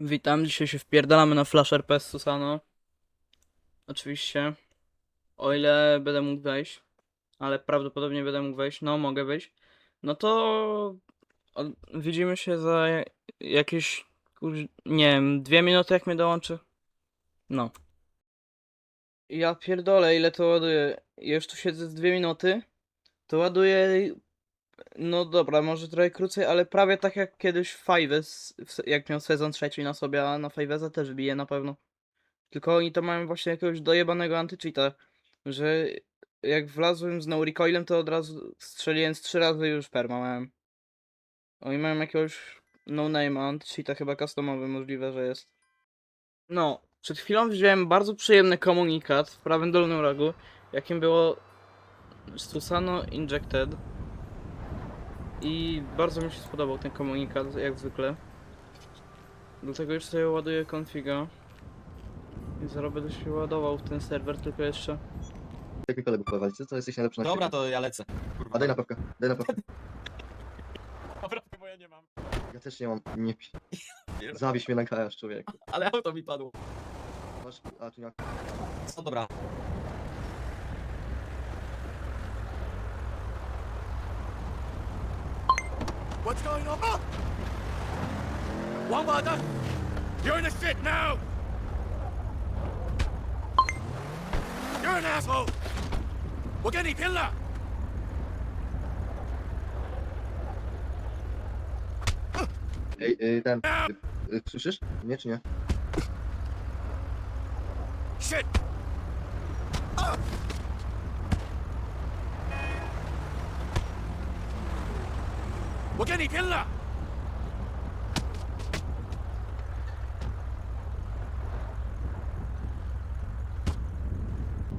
Witam, dzisiaj się wpierdalamy na Flash RP z Susano. Oczywiście. O ile będę mógł wejść. Ale prawdopodobnie będę mógł wejść. No, mogę wejść. No to... Widzimy się za ja- jakieś... Nie wiem, dwie minuty jak mnie dołączy. No. Ja pierdolę, ile to ładuje. Ja już tu siedzę z dwie minuty. To ładuje... No dobra, może trochę krócej, ale prawie tak jak kiedyś Fives, jak miał sezon trzeci na sobie, a na Fivesa też bije na pewno. Tylko oni to mają właśnie jakiegoś dojebanego anti-cheata, że jak wlazłem z no recoilem, to od razu strzeliłem trzy razy już perma miałem. Oni mają jakiegoś no name anti-cheata, chyba customowy możliwe, że jest. No, przed chwilą widziałem bardzo przyjemny komunikat w prawym dolnym rogu, jakim było Susano Injected. I bardzo mi się spodobał ten komunikat, jak zwykle. Dlatego już sobie ładuję konfiga. I zaraz będę się ładował w ten serwer, tylko jeszcze... Jakie kolegów prowadzić? Co jesteś najlepszy na Dobra, świecie? to ja lecę. A daj naprawkę, daj naprawkę. Dobra, bo ja nie mam. Ja też nie mam, nie pi... Zawieź mnie na garaż, człowieku. Ale auto mi padło. Masz, a tu jak... No dobra. What's going on? Ah! One brother! You're in the shit now! You're an asshole! 我跟你拼了！Ej, ej, ten. y, y, Słyszysz? Mnie czy? Shit! 我跟你拼了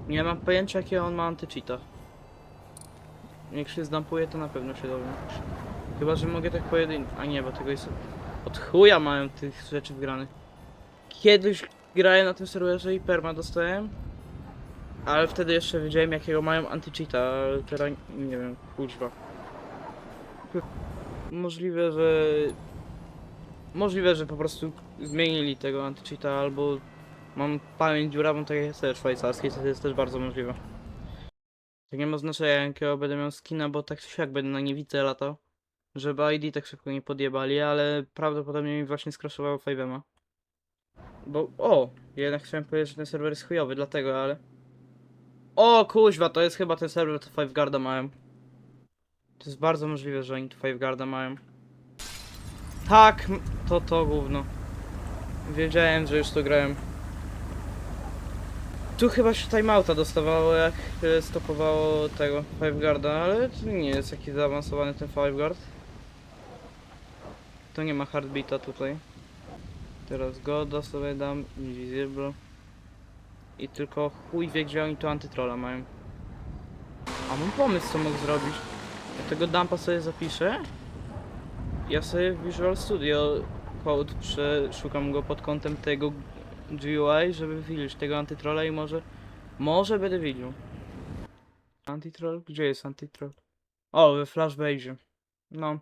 ！Nie mam pojęcia jakie on ma antycheata. Jak się zdampuje to na pewno się dowiem. Chyba, że mogę tak pojedynczy. A nie, bo tego jest... Od chuja mają tych rzeczy wgranych. Kiedyś grałem na tym serwerze i perma dostałem. Ale wtedy jeszcze wiedziałem jakiego mają antycheata, ale teraz nie wiem, kuźwa. Możliwe, że... Możliwe, że po prostu zmienili tego anti-cheata albo Mam pamięć dziurawą tak jak ser szwajcarskiej, to jest też bardzo możliwe. To nie ma znaczenia jakiego będę miał skina, bo tak czy siak będę na niewidzę latał. Żeby ID tak szybko nie podjebali, ale prawdopodobnie mi właśnie skraszowało 5 Bo, o! Jednak chciałem powiedzieć, że ten serwer jest chujowy, dlatego, ale... O kuźwa, to jest chyba ten serwer, co 5 Guarda mają. To jest bardzo możliwe, że oni tu 5 Guarda mają. Tak, to to gówno. Wiedziałem, że już to grałem. Tu chyba się timeouta dostawało jak stopowało tego Five Guarda, ale to nie jest jakiś zaawansowany ten Five Guard. To nie ma heartbeata tutaj. Teraz Goda sobie dam, Invisible. I tylko chuj wie gdzie oni tu antytrola mają. A mam pomysł co mogę zrobić. Tego dumpa sobie zapiszę. Ja sobie w Visual Studio Code przeszukam go pod kątem tego GUI, żeby widzieć tego antytrolla i może... Może będę widział. Antitroll? Gdzie jest antitroll? O, we Flashbase'ie. No.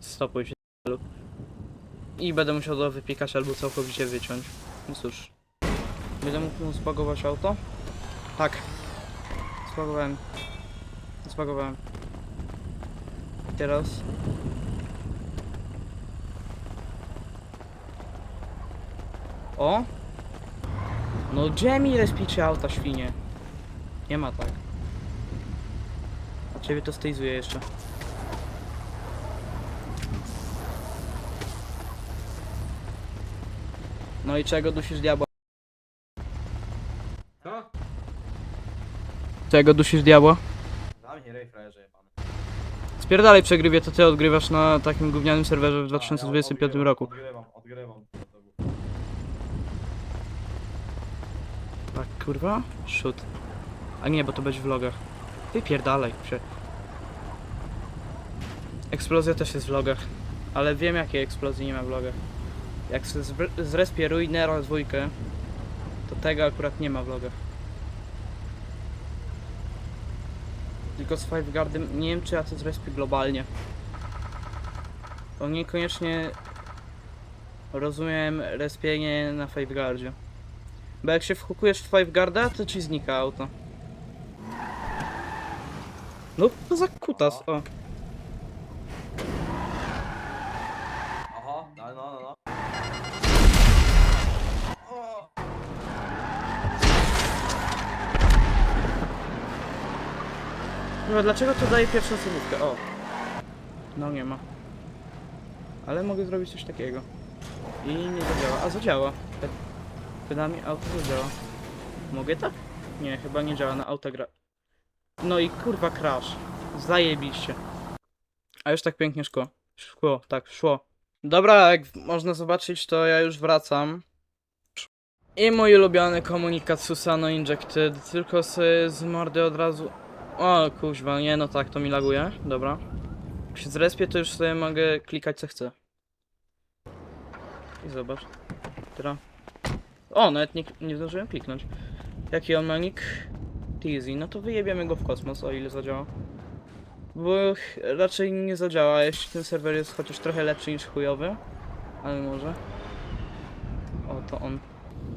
Stopuj się. I będę musiał to wypikać albo całkowicie wyciąć. No cóż. Będę mógł spagować auto? Tak. Spagowałem. Spagowałem. Teraz. O! No gdzie mi respicie auta, świnie? Nie ma tak. Ciebie to stejzuje jeszcze. No i czego dusisz diabła? Co? Czego dusisz diabła? Dla mnie rej frajerze jebany. Spierdalej przegrywie, to ty odgrywasz na takim gównianym serwerze w 2025 roku. Odgrywam, odgrywam. Tak, kurwa? Shoot. A nie, bo to będzie w vlogach. Wypierdalaj się. Eksplozja też jest w vlogach. Ale wiem jakiej eksplozji nie ma w vlogach. Jak zrespię Ruinera dwójkę, to tego akurat nie ma w vlogach. Tylko z Five Guardem, nie wiem czy ja to zrespię globalnie. To niekoniecznie rozumiem respienie na Five Guardzie. Bo jak się whukujesz w Five Guarda, to ci znika auto. No, to za kutas, o. No, dlaczego to daje pierwszą osobówkę? O. No, nie ma. Ale mogę zrobić coś takiego. I nie zadziała. A, zadziała. Pe- Pedami auto zadziała. Mogę tak? Nie, chyba nie działa na auto gra. No i kurwa crash. Zajebiście. A już tak pięknie szkło. Szkło, tak, szło. Dobra, jak można zobaczyć, to ja już wracam. I mój ulubiony komunikat Susano Injected, tylko sobie z mordy od razu... O kuźwa, nie no tak, to mi laguje, dobra. Jak się zrespię, to już sobie mogę klikać co chcę. I zobacz. Teraz. O, nawet nie, nie zdążyłem kliknąć. Jaki on ma nick? Teasy, no to wyjebiemy go w kosmos, o ile zadziała. Bo raczej nie zadziała, jeśli ten serwer jest chociaż trochę lepszy niż chujowy. Ale może. O, to on.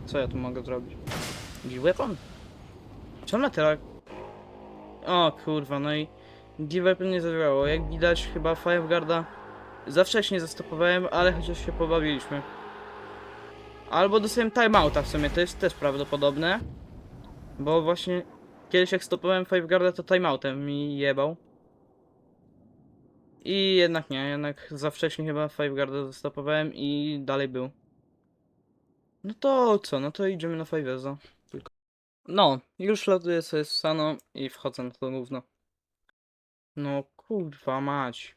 Co ja tu mogę zrobić? Give weapon? Czemu teraz? O kurwa, no i Give weapon nie zadziałało. Jak widać chyba Five Guarda za wcześnie zastopowałem, ale chociaż się pobawiliśmy. Albo dostałem timeouta w sumie, to jest też prawdopodobne. Bo właśnie kiedyś jak stopowałem Five Guarda to timeoutem mi jebał. I jednak nie, jednak za wcześnie chyba Five Guarda zastopowałem i dalej był. No to co, no to idziemy na Five'eza. No, już lotuję sobie z i wchodzę na to gówno. No kurwa mać.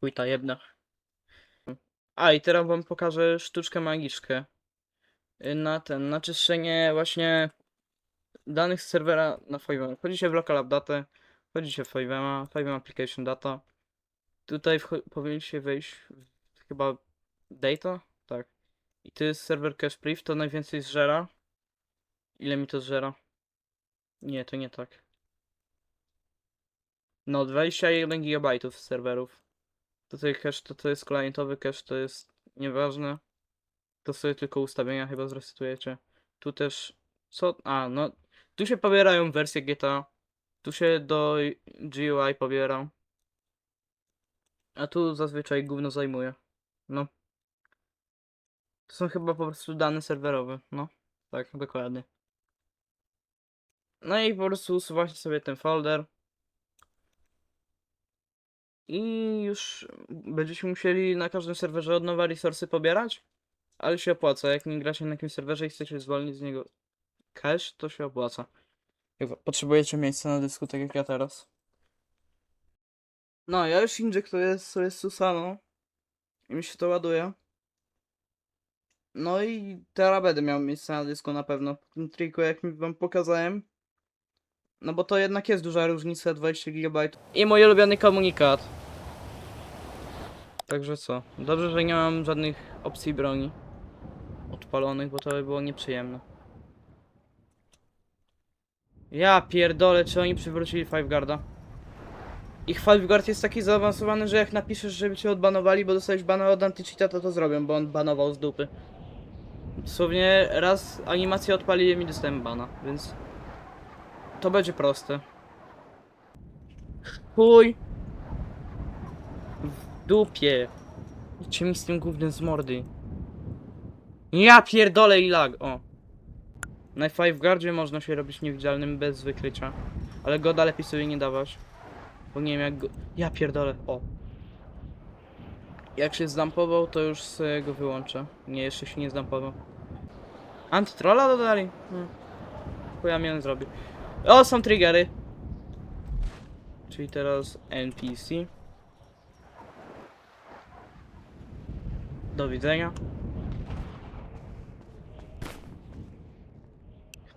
Pójta jedna. A i teraz wam pokażę sztuczkę magiczkę. Y, Na ten, na czyszczenie właśnie danych z serwera na Five'em. Wchodzicie w local update, wchodzicie w Five'ema, Five'em application data. Tutaj powinniście wejść w, chyba data? Tak. I to jest serwer cache priv, to najwięcej zżera. Ile mi to zżera? Nie, to nie tak. No, 21 GB serwerów. Tutaj cache to, to jest klientowy cache, to jest nieważne. To sobie tylko ustawienia chyba zresetujecie. Tu też. Co? A, no. Tu się pobierają wersje GTA. Tu się do GUI pobiera. A tu zazwyczaj gówno zajmuje. No. To są chyba po prostu dane serwerowe. No. Tak, dokładnie. No i po prostu usuwacie sobie ten folder. I już będziecie musieli na każdym serwerze od nowa resursy pobierać. Ale się opłaca. Jak nie gracie na jakimś serwerze i chcecie zwolnić z niego cache, to się opłaca. Potrzebujecie miejsca na dysku, tak jak ja teraz. No, ja już injektuję sobie Susano. I mi się to ładuje. No i teraz będę miał miejsce na dysku na pewno. Po tym triku, jak mi wam pokazałem. No bo to jednak jest duża różnica, 20 GB. I mój ulubiony komunikat. Także co? Dobrze, że nie mam żadnych opcji broni odpalonych, bo to by było nieprzyjemne. Ja pierdolę, czy oni przywrócili Five Guarda? Ich Five Guard jest taki zaawansowany, że jak napiszesz, żeby cię odbanowali, bo dostałeś bana od Anticheata, to to zrobią, bo on banował z dupy. Dosłownie raz animację odpaliłem i dostałem bana, więc... To będzie proste. Chuj! W dupie! Idźcie mi z tym gównem z mordy. Ja pierdolę i lag, o. Na Five Guardzie można się robić niewidzialnym bez wykrycia. Ale goda lepiej sobie nie dawać. Bo nie wiem jak go... Ja pierdolę, o. Jak się zdampował, to już go wyłączę. Nie, jeszcze się nie zdampował. Antytrolla dodali? Hmm. Chuja mi on zrobi. O, są triggery. Czyli teraz NPC. Do widzenia.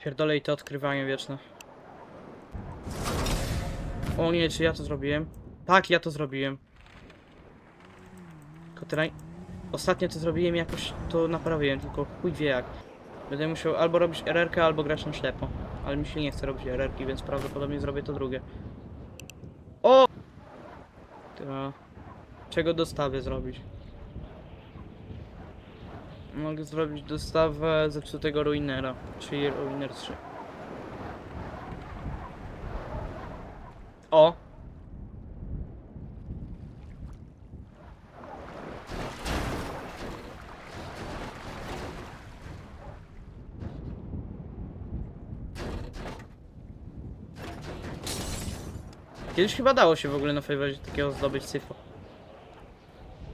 Pierdolę i to odkrywanie wieczne. O nie, czy ja to zrobiłem? Tak, ja to zrobiłem. Koteraj. Ostatnio to zrobiłem jakoś to naprawiłem, tylko chuj wie jak. Będę musiał albo robić RR, albo grać na ślepo. Ale mi się nie chce robić RR, więc prawdopodobnie zrobię to drugie. O! Teraz Czego dostawę zrobić? Mogę zrobić dostawę zepsutego ruinera, czyli ruiner 3. O! Kiedyś chyba dało się w ogóle na favorze takiego zdobyć cyfro.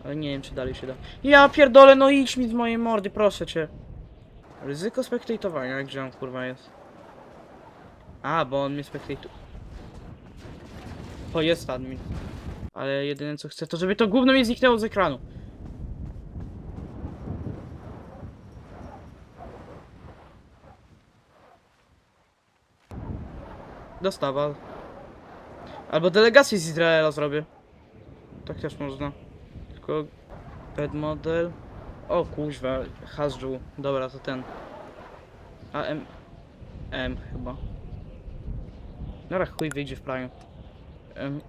Ale nie wiem czy dalej się da. Ja pierdolę, no idź mi z mojej mordy, proszę cię. Ryzyko spektatowania, gdzie on kurwa jest? A, bo on mnie spektatu. To jest admin. Ale jedyne co chcę to żeby to gówno mi zniknęło z ekranu. Dostawa. Albo delegację z Izraela zrobię. Tak też można. Tylko bed model. O kuźwa, Hasju. Dobra, to ten. A M. M chyba. Dobra, chuj wyjdzie w praniu. M.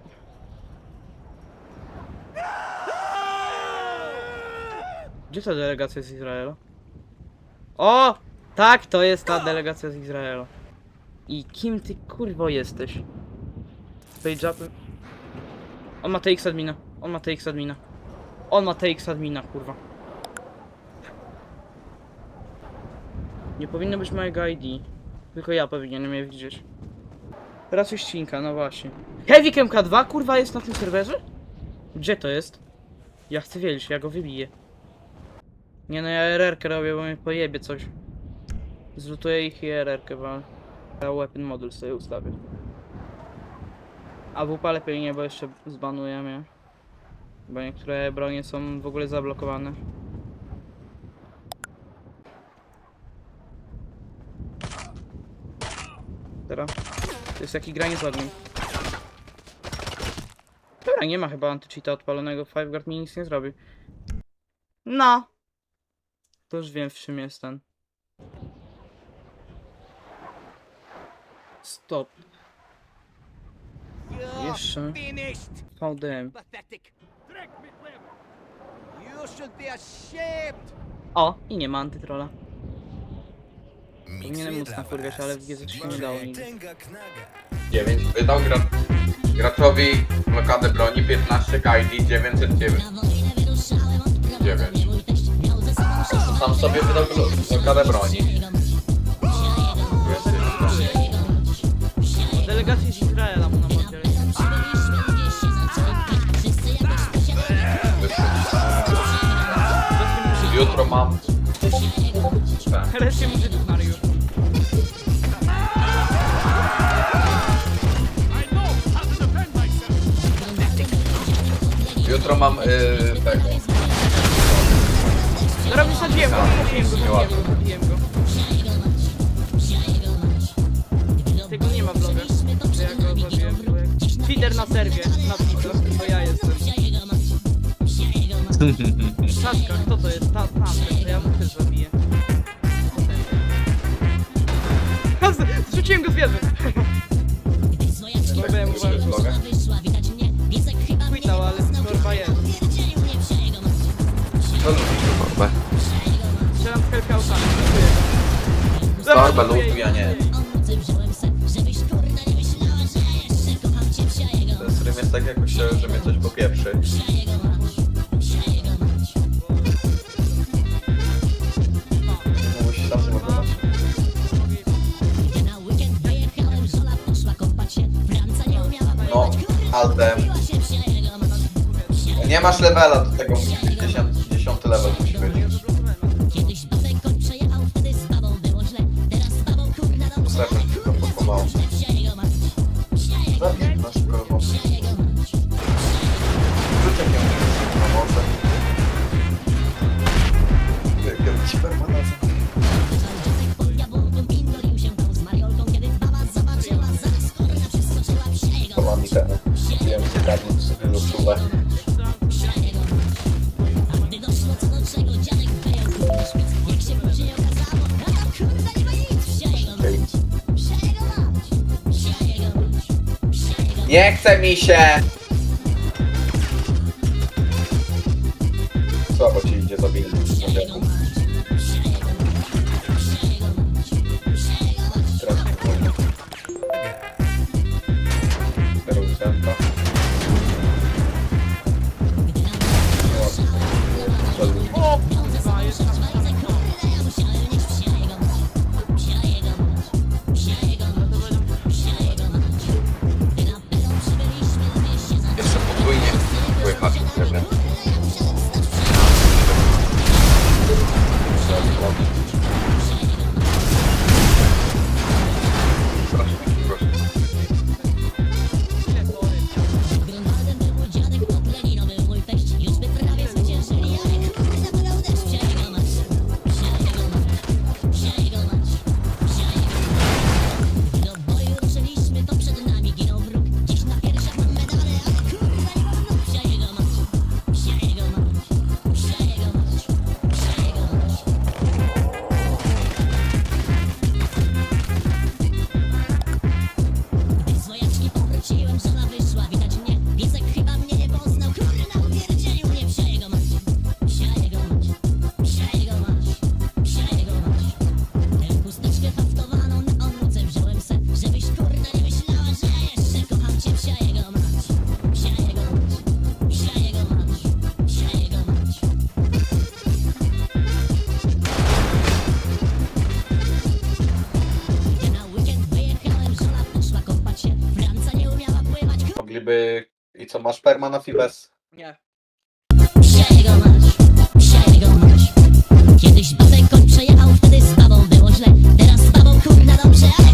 Gdzie ta delegacja z Izraela? O! Tak, to jest ta delegacja z Izraela. I kim ty kurwo jesteś? Page upy. On ma TX admina. On ma TX admina. On ma TX admina, kurwa. Nie powinno być mojego ID. Tylko ja powinienem je widzieć. Raczej ścinka, no właśnie. Heavy MK2 kurwa jest na tym serwerze? Gdzie to jest? Ja chcę wiedzieć, ja go wybiję. Nie no, ja RR-kę robię, bo mnie pojebie coś. Zlutuję ich i RR-kę, bo... Ja weapon model sobie ustawię. A WP lepiej nie, bo jeszcze zbanuję mnie. Bo niektóre bronie są w ogóle zablokowane. Teraz. To jest jaki granic ładny. Dobra, nie ma chyba anti-cheata odpalonego. Five Guard mi nic nie zrobi. No. To już wiem w czym jest ten. Stop. Jeszcze. Ashamed! O! I nie ma antytrola. Powinienem móc nafurgać, ale w GZ się nie dało nigdy. 9 wydał gra graczowi blokadę broni 15 KID 909. 9. Sam sobie wydał blo- blokadę broni. Delegacji z Izraela mu na Jutro mam. Reszcie muszę Mariusz. I know how to defend myself. Jutro mam yy, tego. Dobra, wysadziłem go, wysadziłem go, Nieładnie. wysadziłem go, wysadziłem go. Tego nie ma w vlogach, że ja go zabiłem. Cheater na serwie, na Twitter. Saszka, kto to jest? Ta, tam, to ja mu też zabiję. Ha, z- Zrzuciłem go z wieży! Byłem Tak, w vlogach. Quitał, ale kurwa jest. Co lubisz tu korbę? Strzelam z helpioutami, dziękuję. Torbę lutu, ja nie. Stream jest tak jakoś, że mnie coś popieprzy. Nie masz levela do tego, musi być 10, 10 level musi być. Serwer tylko pochowało. Nie chce mi się! Słabo ci idzie za bilny. Co, masz perma na Fibes? Nie. Kiedyś babek koń przejechał, wtedy z babą było źle Teraz z babą kurna dobrze, ale